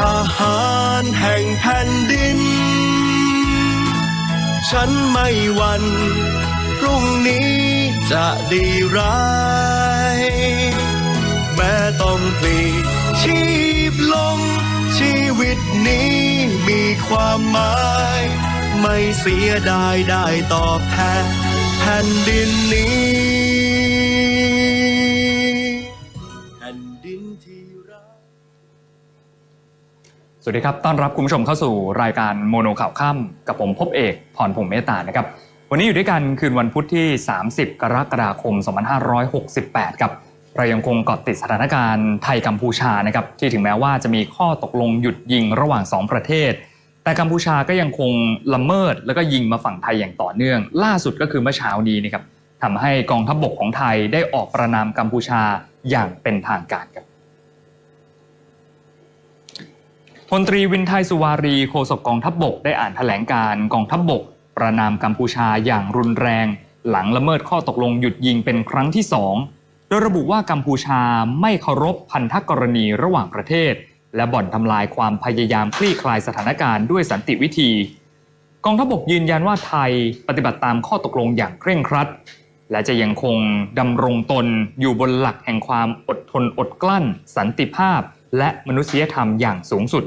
ทหารแห่งแผ่นดิน ฉันไม่วันพรุ่งนี้จะดีร้าย แม้ต้องปลีกชีพลง ชีวิตนี้มีความหมาย ไม่เสียดายได้ตอบแทนแผ่นดินนี้ วัสดีครับ ต้อนรับคุณผู้ชมเข้าสู่รายการโมโนข่าวค่ำกับผมพบเอกพรพงษ์เมตตานะครับ วันนี้อยู่ด้วยกันคืนวันพุธที่ 30 กรกฎาคม 2568 ครับ เรายังคงเกาะติดสถานการณ์ไทยกัมพูชานะครับ ที่ถึงแม้ว่าจะมีข้อตกลงหยุดยิงระหว่าง 2 ประเทศ แต่กัมพูชาก็ยังคงละเมิดแล้วก็ยิงมาฝั่งไทยอย่างต่อเนื่อง ล่าสุดก็คือเมื่อเช้านี้นะครับทำให้กองทัพบบกของไทยได้ออกประนามกัมพูชาอย่างเป็นทางการครับ พลตรีวินไทยสุวารีโฆษกกองทัพบบกได้อ่านแถลงการกองทัพบบก ประนามกัมพูชาอย่างรุนแรง หลังละเมิดข้อตกลงหยุดยิงเป็นครั้งที่สองโดยระบุว่ากัมพูชาไม่เคารพพันธกรณีระหว่างประเทศ และบ่อนทำลายความพยายามคลี่คลายสถานการณ์ด้วยสันติวิธี กองทัพบกยืนยันว่าไทยปฏิบัติตามข้อตกลงอย่างเคร่งครัด และจะยังคงดำรงตนอยู่บนหลักแห่งความอดทนอดกลั้น สันติภาพ และมนุษยธรรมอย่างสูงสุด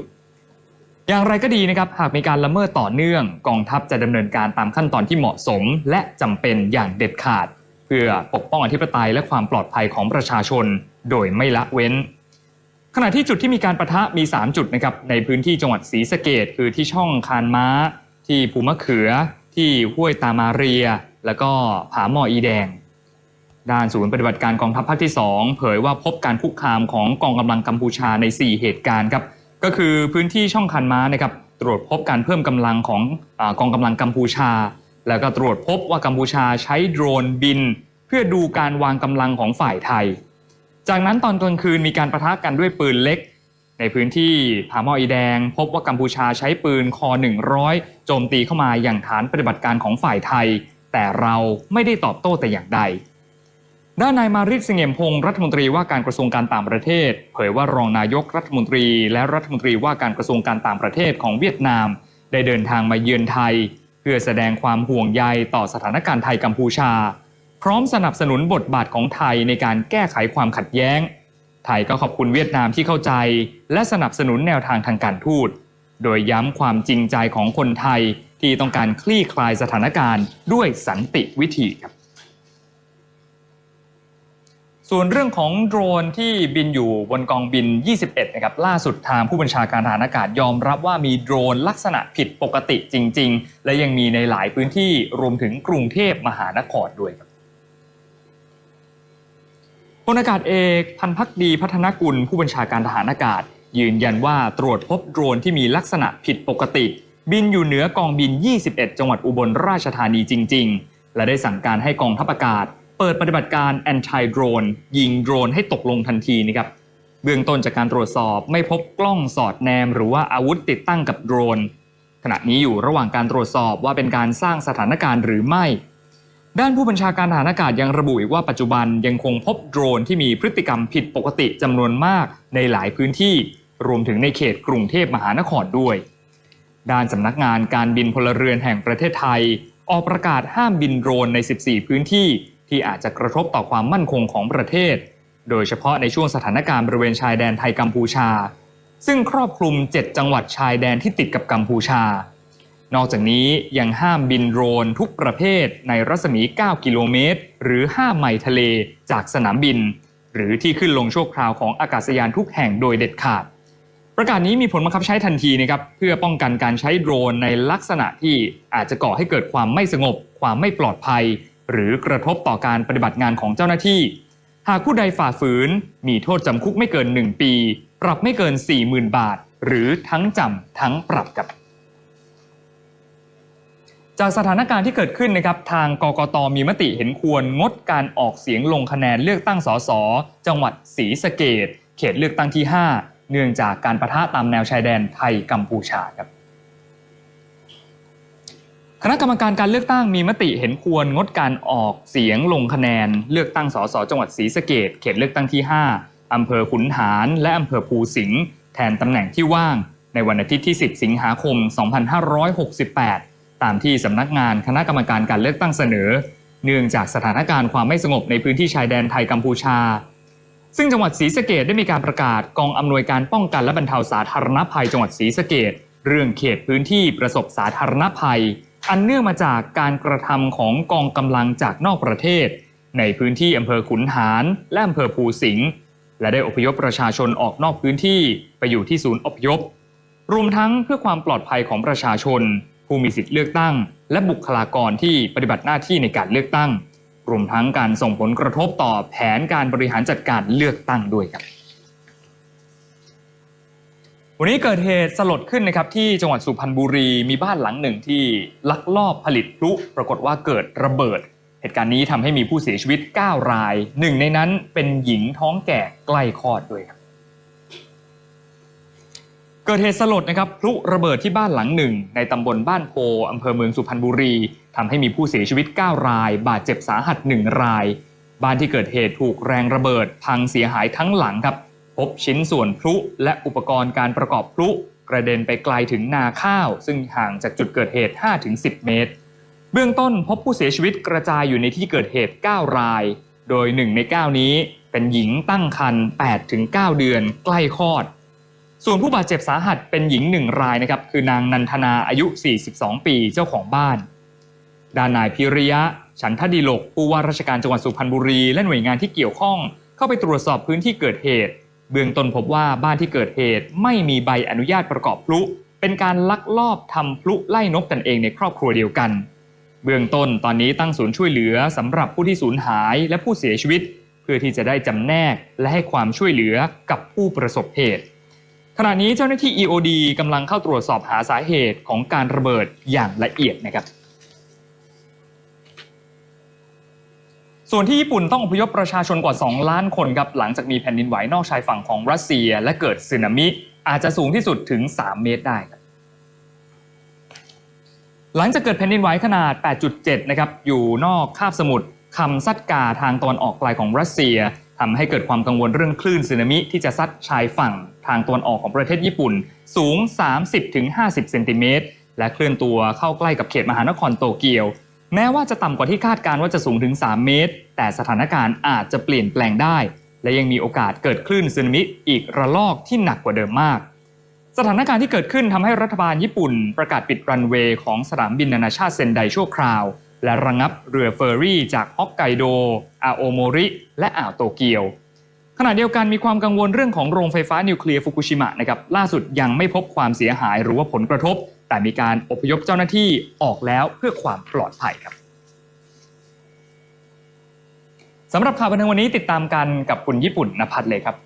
อย่างไรก็ดีนะครับหากมีการละเมิดต่อเนื่อง กองทัพจะดำเนินการตามขั้นตอนที่เหมาะสม และจำเป็นอย่างเด็ดขาด เพื่อปกป้องอธิปไตยและความปลอดภัยของประชาชน โดยไม่ละเว้น ขณะที่จุดที่มีการประทะมี 3 จุดนะครับในพื้นที่จังหวัดศรีสะเกดคือที่ช่องคานม้า ที่ภูมะเขือ ที่ห้วยตามาเรีย แล้วก็ผาหมออีแดงด้านศูนย์ปฏิบัติการกองทัพภาคที่ 2 เผยว่าพบการคุกคามของกองกำลังกัมพูชาใน 4 เหตุการณ์ครับ ก็คือพื้นที่ช่องคันม้านะครับตรวจพบการเพิ่มกำลังของอกองกำลังกัมพูชา แล้วก็ตรวจพบว่ากัมพูชาใช้โดรนบิน เพื่อดูการวางกำลังของฝ่ายไทย จากนั้นตอนกลางคืนมีการประทะกันด้วยปืนเล็ก ในพื้นที่ผาหมออีแดง พบว่ากัมพูชาใช้ปืนคอ 100 โจมตีเข้ามาอย่างฐานปฏิบัติการของฝ่ายไทย แต่เราไม่ได้ตอบโต้แต่อย่างใด ด้านนายมาริศเสงี่ยมพงศ์รัฐมนตรีว่าการกระทรวงการต่างประเทศ เผยว่ารองนายกรัฐมนตรีและรัฐมนตรีว่าการกระทรวงการต่างประเทศของเวียดนาม ได้เดินทางมาเยือนไทย เพื่อแสดงความห่วงใยต่อสถานการณ์ไทยกัมพูชา พร้อมสนับสนุนบทบาทของไทยในการแก้ไขความขัดแย้ง ไทยก็ขอบคุณเวียดนามที่เข้าใจ และสนับสนุนแนวทางทางการทูต โดยย้ำความจริงใจของคนไทยที่ต้องการคลี่คลายสถานการณ์ด้วยสันติวิธีครับ ส่วนเรื่องของโดรนที่บินอยู่บนกองบิน 21 นะครับ ล่าสุดทางผู้บัญชาการทหารอากาศยอมรับว่ามีโดรนลักษณะผิดปกติจริง ๆ และยังมีในหลายพื้นที่รวมถึงกรุงเทพมหานครด้วยครับพลอากาศเอกพันพักดีพัฒนกุล ผู้บัญชาการทหารอากาศ ยืนยันว่าตรวจพบโดรนที่มีลักษณะผิดปกติ บินอยู่เหนือกองบิน 21 จังหวัดอุบลราชธานีจริง ๆ และได้สั่งการให้กองทัพอากาศ เปิดปฏิบัติการ anti drone ยิงโดรนให้ตกลงทันทีนะครับเบื้องต้นจากการตรวจสอบไม่พบกล้องสอดแนม หรือว่าอาวุธติดตั้งกับโดรน ขณะนี้อยู่ระหว่างการตรวจสอบว่าเป็นการสร้างสถานการณ์หรือไม่ ด้านผู้บัญชาการทหารอากาศยังระบุอีกว่าปัจจุบันยังคงพบโดรนที่มีพฤติกรรมผิดปกติจำนวนมากในหลายพื้นที่ รวมถึงในเขตกรุงเทพมหานครด้วย ด้านสำนักงานการบินพลเรือนแห่งประเทศไทย ออกประกาศห้ามบินโดรนใน 14 พื้นที่ ที่อาจจะกระทบต่อความมั่นคงของประเทศ โดยเฉพาะในช่วงสถานการณ์บริเวณชายแดนไทยกัมพูชา ซึ่งครอบคลุม 7 จังหวัดชายแดนที่ติดกับกัมพูชา นอกจากนี้ยังห้ามบินโดรนทุกประเภทในรัศมี 9 กิโลเมตร หรือ 5 ไมล์ทะเลจากสนามบิน หรือที่ขึ้นลงชั่วคราวของอากาศยานทุกแห่งโดยเด็ดขาดประกาศนี้มีผลบังคับใช้ทันทีนะครับเพื่อป้องกันการใช้โดรนในลักษณะที่อาจจะก่อให้เกิดความไม่สงบ ความไม่ปลอดภัย หรือกระทบต่อการปฏิบัติงานของเจ้าหน้าที่ หากผู้ใดฝ่าฝืน มีโทษจำคุกไม่เกิน 1 ปี ปรับไม่เกิน 40,000 บาท หรือทั้งจำทั้งปรับครับ จากสถานการณ์ที่เกิดขึ้นนะครับทางกกตมีมติเห็นควรงดการออกเสียงลงคะแนนเลือกตั้งสสจังหวัดศรีสะเกดเขตเลือกตั้งที่ 5 เนื่องจากการประทะตามแนวชายแดนไทยกัมพูชาครับ คณะกรรมการการเลือกตั้งมีมติเห็นควรงดการออกเสียงลงคะแนน เลือกตั้งสสจังหวัดศรีสะเกดเขตเลือกตั้งที่ 5 อำเภอขุนหารและอำเภอภูสิงห์แทนตำแหน่งที่ว่าง ในวันอาทิตย์ที่ 10 สิงหาคม 2568 ตามที่สำนักงานคณะกรรมการการเลือกตั้งเสนอ เนื่องจากสถานการณ์ความไม่สงบในพื้นที่ชายแดนไทยกัมพูชา ซึ่งจังหวัดศรีสะเกดได้มีการประกาศกองอำนวยการป้องกันและบรรเทาสาธารณภัยจังหวัดศรีสะเกดเรื่องเขตพื้นที่ประสบสาธารณภัย อันเนื่องมาจากการกระทำของกองกำลังจากนอกประเทศ ในพื้นที่อำเภอขุนหารและอำเภอภูสิงห์และได้อพยพประชาชนออกนอกพื้นที่ไปอยู่ที่ศูนย์อพยพ รวมทั้งเพื่อความปลอดภัยของประชาชน ผู้มีสิทธิเลือกตั้ง และบุคลากรที่ปฏิบัติหน้าที่ในการเลือกตั้ง รวมทั้งการส่งผลกระทบต่อแผนการบริหารจัดการเลือกตั้งด้วยครับ วันนี้เกิดเหตุสลดขึ้นนะครับที่จังหวัดสุพรรณบุรีมีบ้านหลังหนึ่งที่ลักลอบผลิตพลุปรากฏว่าเกิดระเบิด เหตุการณ์นี้ทำให้มีผู้เสียชีวิต 9 ราย หนึ่งในนั้นเป็นหญิงท้องแก่ใกล้คลอดด้วยครับเกิดเหตุสลดนะครับพลุระเบิดที่บ้านหลังหนึ่ง ในตำบลบ้านโพอำเภอเมืองสุพรรณบุรีทำให้มีผู้เสียชีวิต 9 ราย บาดเจ็บสาหัส 1 ราย บ้านที่เกิดเหตุถูกแรงระเบิด พังเสียหายทั้งหลังครับ พบชิ้นส่วนพลุและอุปกรณ์การประกอบพลุกระเด็นไปไกลถึงนาข้าว ซึ่งห่างจากจุดเกิดเหตุ 5-10 เมตร เบื้องต้นพบผู้เสียชีวิตกระจายอยู่ในที่เกิดเหตุ 9 ราย โดย 1 ใน 9 นี้เป็นหญิงตั้งครรภ์8-9 เดือนใกล้คลอด ส่วนผู้บาดเจ็บสาหัสเป็นหญิงหนึ่งรายนะครับ คือนางนันทนาอายุ 42 ปีเจ้าของบ้านด้านนายพิริยะ ฉันทดีโลกผู้ว่าราชการจังหวัดสุพรรณบุรีและหน่วยงานที่เกี่ยวข้อง เข้าไปตรวจสอบพื้นที่เกิดเหตุ เบื้องต้นพบว่าบ้านที่เกิดเหตุไม่มีใบอนุญาตประกอบพลุ เป็นการลักลอบทำพลุไล่นกกันเองในครอบครัวเดียวกัน เบื้องต้นตอนนี้ตั้งศูนย์ช่วยเหลือสำหรับผู้ที่สูญหายและผู้เสียชีวิต เพื่อที่จะได้จำแนกและให้ความช่วยเหลือกับผู้ประสบเหตุ ขณะนี้เจ้าหน้าที่ EOD กำลังเข้าตรวจสอบหาสาเหตุของการระเบิดอย่างละเอียดนะครับ ส่วนที่ญี่ปุ่นต้องอพยพประชาชนกว่า 2 ล้านคนครับหลังจากมีแผ่นดินไหวนอกชายฝั่งของรัสเซีย และเกิดสึนามิอาจจะสูงที่สุดถึง 3 เมตรได้ครับหลังจากเกิดแผ่นดินไหวขนาด 8.7 นะครับ อยู่นอกคาบสมุทรคำซัดกาทางตะวันออกไกลของรัสเซียทำให้เกิดความกังวลเรื่องคลื่นสึนามิที่จะซัดชายฝั่งทางตะวันออกของประเทศญี่ปุ่น สูง 30-50 เซนติเมตร และเคลื่อนตัวเข้าใกล้กับเขตมหานครโตเกียว แม้ว่าจะต่ำกว่าที่คาดการณ์ว่าจะสูงถึง 3 เมตร แต่สถานการณ์อาจจะเปลี่ยนแปลงได้ และยังมีโอกาสเกิดคลื่นสึนามิอีกระลอกที่หนักกว่าเดิมมาก สถานการณ์ที่เกิดขึ้นทำให้รัฐบาลญี่ปุ่น ประกาศปิดรันเวย์ของสนามบินนานาชาติเซนไดชั่วคราว และระงับเรือเฟอร์รี่ จากฮอกไกโด อาโอโมริ และอ่าวโตเกียวขณะเดียวกันมีความกังวลเรื่องของโรงไฟฟ้านิวเคลียร์ฟุกุชิมะนะครับล่าสุดยังไม่พบความเสียหายหรือว่าผลกระทบ แต่มีการอพยพเจ้าหน้าที่ออกแล้วเพื่อความปลอดภัยครับสำหรับข่าวบันเทิงวันนี้ติดตามกันกับคุณญี่ปุ่นนภัทรเลยครับ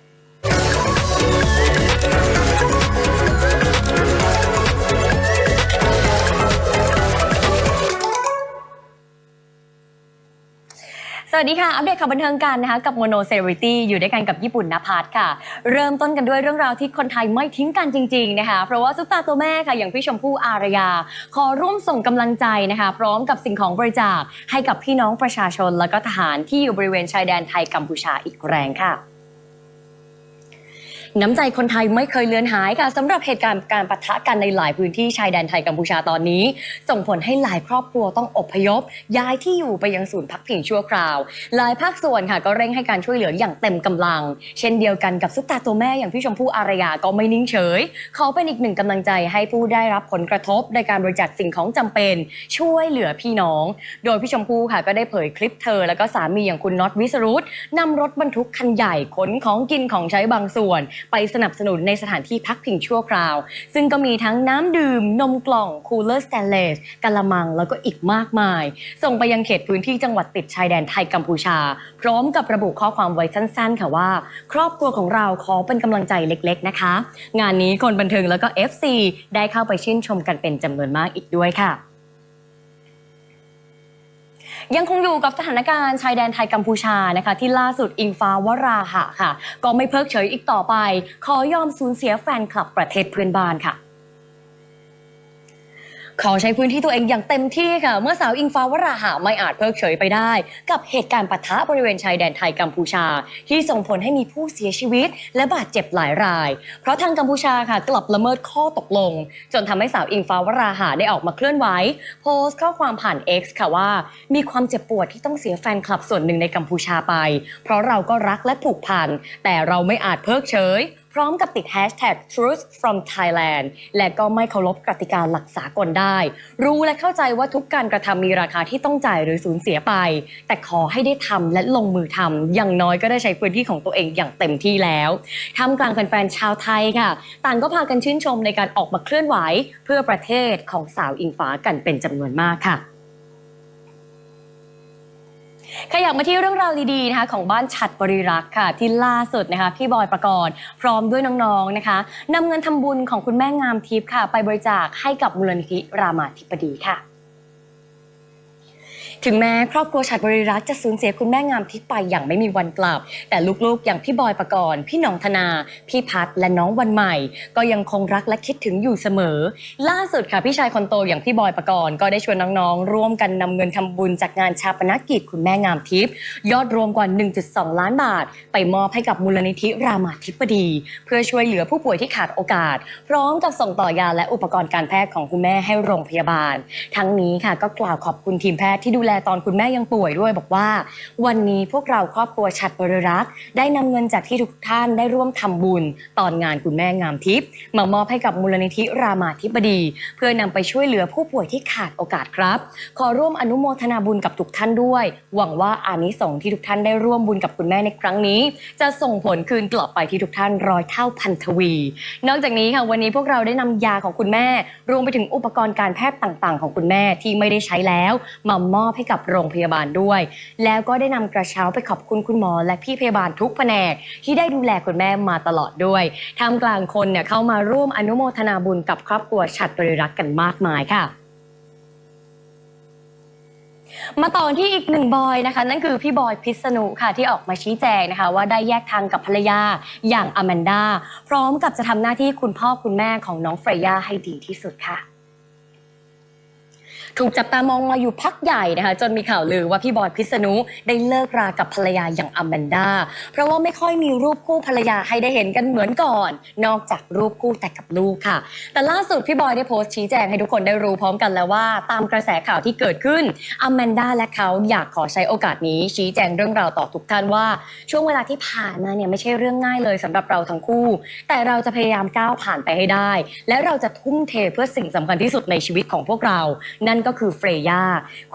วัสดีค่ะ อัปเดตข่าวบันเทิงกันนะคะ กับโมโนเซริตี้อยู่ด้วยกันกับญี่ปุ่นนภัสค่ะ เริ่มต้นกันด้วยเรื่องราวที่คนไทยไม่ทิ้งกันจริง ๆ นะคะ เพราะว่าซุปตาตัวแม่ค่ะ อย่างพี่ชมพู่อารยา ขอร่วมส่งกำลังใจนะคะ พร้อมกับสิ่งของบริจาคให้กับพี่น้องประชาชน และก็ทหารที่อยู่บริเวณชายแดนไทยกัมพูชาอีกแรงค่ะ น้ำใจคนไทยไม่เคยเลือนหายค่ะสำหรับเหตุการณ์การปะทะกันในหลายพื้นที่ชายแดนไทยกัมพูชาตอนนี้ ส่งผลให้หลายครอบครัวต้องอพยพ ย้ายที่อยู่ไปยังศูนย์พักพิงชั่วคราว หลายภาคส่วนค่ะก็เร่งให้การช่วยเหลืออย่างเต็มกำลัง เช่นเดียวกันกับซุปตาตัวแม่อย่างพี่ชมพู่อารยาก็ไม่นิ่งเฉย เขาเป็นอีกหนึ่งกำลังใจให้ผู้ได้รับผลกระทบในการบริจาคสิ่งของจำเป็น ช่วยเหลือพี่น้อง โดยพี่ชมพู่ค่ะก็ได้เผยคลิปเธอ แล้วก็สามีอย่างคุณน็อตวิสรุตนำรถบรรทุกคันใหญ่ขนของกินของใช้บางส่วนไปสนับสนุนในสถานที่พักพิงชั่วคราว ซึ่งก็มีทั้งน้ำดื่ม นมกล่องคูลเลอร์สแตนเลสกะละมัง แล้วก็อีกมากมาย ส่งไปยังเขตพื้นที่จังหวัดติดชายแดนไทยกัมพูชา พร้อมกับระบุข้อความไว้สั้นๆ ค่ะว่า ครอบครัวของเราขอเป็นกำลังใจเล็กๆนะคะ งานนี้คนบันเทิงแล้วก็ FC ได้เข้าไปชื่นชมกันเป็นจำนวนมากอีกด้วยค่ะ ยังคงอยู่กับสถานการณ์ชายแดนไทยกัมพูชานะคะ ที่ล่าสุดอิงฟ้าวราหะค่ะ ก็ไม่เพิกเฉยอีกต่อไป ขอยอมสูญเสียแฟนคลับประเทศเพื่อนบ้านค่ะ ขอใช้พื้นที่ตัวเองอย่างเต็มที่ค่ะ เมื่อสาวอิงฟ้าวราหะไม่อาจเพิกเฉยไปได้ กับเหตุการณ์ปะทะบริเวณชายแดนไทยกัมพูชา ที่ส่งผลให้มีผู้เสียชีวิต และบาดเจ็บหลายราย เพราะทางกัมพูชาค่ะกลับละเมิดข้อตกลง จนทำให้สาวอิงฟ้าวราหะได้ออกมาเคลื่อนไหวโพสต์ข้อความผ่าน X ค่ะว่า มีความเจ็บปวดที่ต้องเสียแฟนคลับส่วนหนึ่งในกัมพูชาไป เพราะเราก็รักและผูกพันแต่เราไม่อาจเพิกเฉย ร้อมกับติด hashtag truth from Thailand และก็ไม่เคารพกติกาหลักสากลได้ รู้และเข้าใจว่าทุกการกระทำมีราคาที่ต้องจ่ายหรือสูญเสียไป แต่ขอให้ได้ทำและลงมือทำอย่างน้อยก็ได้ใช้พื้นที่ของตัวเองอย่างเต็มที่แล้วทำกลางแฟนๆชาวไทยค่ะ ต่างก็พากันชื่นชมในการออกมาเคลื่อนไหว เพื่อประเทศของสาวอิงฟ้ากันเป็นจำนวนมากค่ะ ขยับมาที่เรื่องราวดีๆนะคะของบ้านฉัดบริรักษ์ค่ะ ที่ล่าสุดนะคะพี่บอยประกรณ์พร้อมด้วยน้องๆนะคะนำเงินทำบุญของคุณแม่งามทิพย์ค่ะ ไปบริจาคให้กับมูลนิธิรามาธิบดีค่ะ ถึงแม้ครอบครัวฉัดบริรักษ์จะสูญเสียคุณแม่งามทิพย์ไปอย่างไม่มีวันกลับ แต่ลูกๆ อย่างพี่บอยประกรณ์พี่หน้องธนา พี่พัดและน้องวันใหม่ ก็ยังคงรักและคิดถึงอยู่เสมอ ล่าสุดค่ะพี่ชายคนโตอย่างพี่บอยประกรณ์ก็ได้ชวนน้องๆ ร่วมกันนำเงินทำบุญจากงานชาปนกิจคุณแม่งามทิพย์ยอดรวมกว่า 1.2 ล้านบาท ไปมอบให้กับมูลนิธิรามาธิบดี เพื่อช่วยเหลือผู้ป่วยที่ขาดโอกาส พร้อมกับส่งต่อยาและอุปกรณ์การแพทย์ของคุณแม่ให้โรงพยาบาล ทั้งนี้ค่ะก็กล่าวขอบคุณทีมแพทย์ที่ดูแลตอนคุณแม่ยังป่วยด้วยบอกว่า วันนี้พวกเราครอบครัวฉัดบริรักษ์ได้นำเงินจากที่ทุกท่านได้ร่วมทำบุญ ตอนงานคุณแม่งามทิพย์มามอบให้กับมูลนิธิรามาธิบดี เพื่อนำไปช่วยเหลือผู้ป่วยที่ขาดโอกาสครับ ขอร่วมอนุโมทนาบุญกับทุกท่านด้วย หวังว่าอานิสงส์ที่ทุกท่านได้ร่วมบุญกับคุณแม่ในครั้งนี้ จะส่งผลคืนกลับไปที่ทุกท่านร้อยเท่าพันทวี นอกจากนี้ค่ะวันนี้พวกเราได้นำยาของคุณแม่ รวมไปถึงอุปกรณ์การแพทย์ต่างๆ ของคุณแม่ที่ไม่ได้ใช้แล้ว มามอบให้กับโรงพยาบาลด้วย แล้วก็ได้นำกระเช้าไปขอบคุณคุณหมอ และพี่พยาบาลทุกแผนก ที่ได้ดูแลคุณแม่มาตลอดด้วยท่ามกลางคนเนี่ยเข้ามาร่วมอนุโมทนาบุญกับครอบครัวฉัดบริรักษ์กันมากมายค่ะมาต่อที่อีกหนึ่งบอยนะคะ นั่นคือพี่บอยพิษณุค่ะที่ออกมาชี้แจงนะคะ ว่าได้แยกทางกับภรรยาอย่างอแมนดาพร้อมกับจะทำหน้าที่คุณพ่อคุณแม่ของน้องเฟรย่าให้ดีที่สุดค่ะ ถูกจับตามองมาอยู่พักใหญ่นะคะ จนมีข่าวลือว่าพี่บอยพิษณุได้เลิกรากับภรรยาอย่างอแมนดาเพราะว่าไม่ค่อยมีรูปคู่ภรรยาให้ได้เห็นกันเหมือนก่อน นอกจากรูปคู่แต่กับลูกค่ะ แต่ล่าสุดพี่บอยได้โพสต์ชี้แจงให้ทุกคนได้รู้พร้อมกันแล้วว่า ตามกระแสข่าวที่เกิดขึ้นอแมนดาและเขาอยากขอใช้โอกาสนี้ ชี้แจงเรื่องราวต่อทุกท่านว่า ช่วงเวลาที่ผ่านมาเนี่ยไม่ใช่เรื่องง่ายเลยสำหรับเราทั้งคู่ แต่เราจะพยายามก้าวผ่านไปให้ได้ และเราจะทุ่มเทเพื่อสิ่งสำคัญที่สุดในชีวิตของพวกเรานั่นก็คือเฟรย่า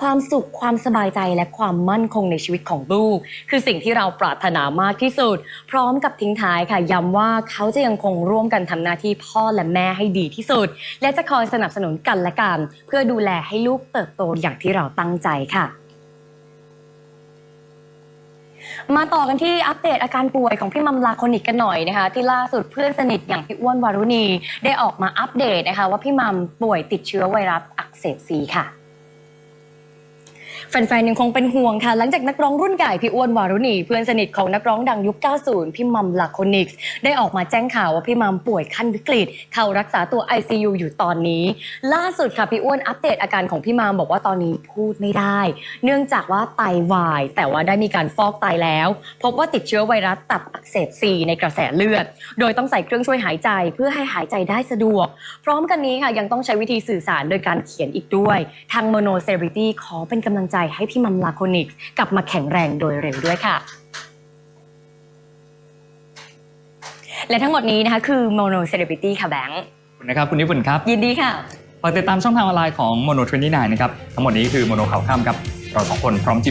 ความสุขความสบายใจและความมั่นคงในชีวิตของลูก คือสิ่งที่เราปรารถนามากที่สุด พร้อมกับทิ้งท้ายค่ะย้ำว่าเขาจะยังคงร่วมกันทำหน้าที่พ่อและแม่ให้ดีที่สุด และจะคอยสนับสนุนกันและกัน เพื่อดูแลให้ลูกเติบโตอย่างที่เราตั้งใจค่ะ มาต่อกันที่อัปเดตอาการป่วยของพี่มัมลาคนิกกันหน่อยนะคะ ที่ล่าสุดเพื่อนสนิทอย่างพี่อ้วนวารุณี ได้ออกมาอัปเดตนะคะ ว่าพี่มัมป่วยติดเชื้อไวรัสอักเสบซีค่ะ แฟนๆยังคงเป็นห่วงค่ะ หลังจากนักร้องรุ่นใหญ่พี่อ้วนวารุณี เพื่อนสนิทของนักร้องดังยุค 90 พี่มัมลาโคนิกส์ได้ออกมาแจ้งข่าวว่าพี่มัมป่วยขั้นวิกฤต เข้ารักษาตัว ICU อยู่ตอนนี้ ล่าสุดค่ะพี่อ้วนอัปเดตอาการของพี่มัมบอกว่าตอนนี้พูดไม่ได้ เนื่องจากว่าไตวาย แต่ว่าได้มีการฟอกไตแล้ว พบว่าติดเชื้อไวรัสตับอักเสบซีในกระแสเลือด โดยต้องใส่เครื่องช่วยหายใจเพื่อให้หายใจได้สะดวก พร้อมกันนี้ค่ะยังต้องใช้วิธีสื่อสารโดยการเขียนอีกด้วย ทางโมโนเซริตี้ขอเป็นกำลังใจให้พี่มัมลาโคนิกส์กลับมาแข็งแรงโดยเร็วด้วยค่ะ และทั้งหมดนี้นะคะคือ Mono Celebrity ค่ะแบงค์ขอบคุณนะครับคุณนิพนธ์ครับยินดีค่ะฝากติดตามช่องทางออนไลน์ของ Mono 29นะครับ ทั้งหมดนี้คือ Mono ข่าวค่ำครับ เราสองคนพร้อม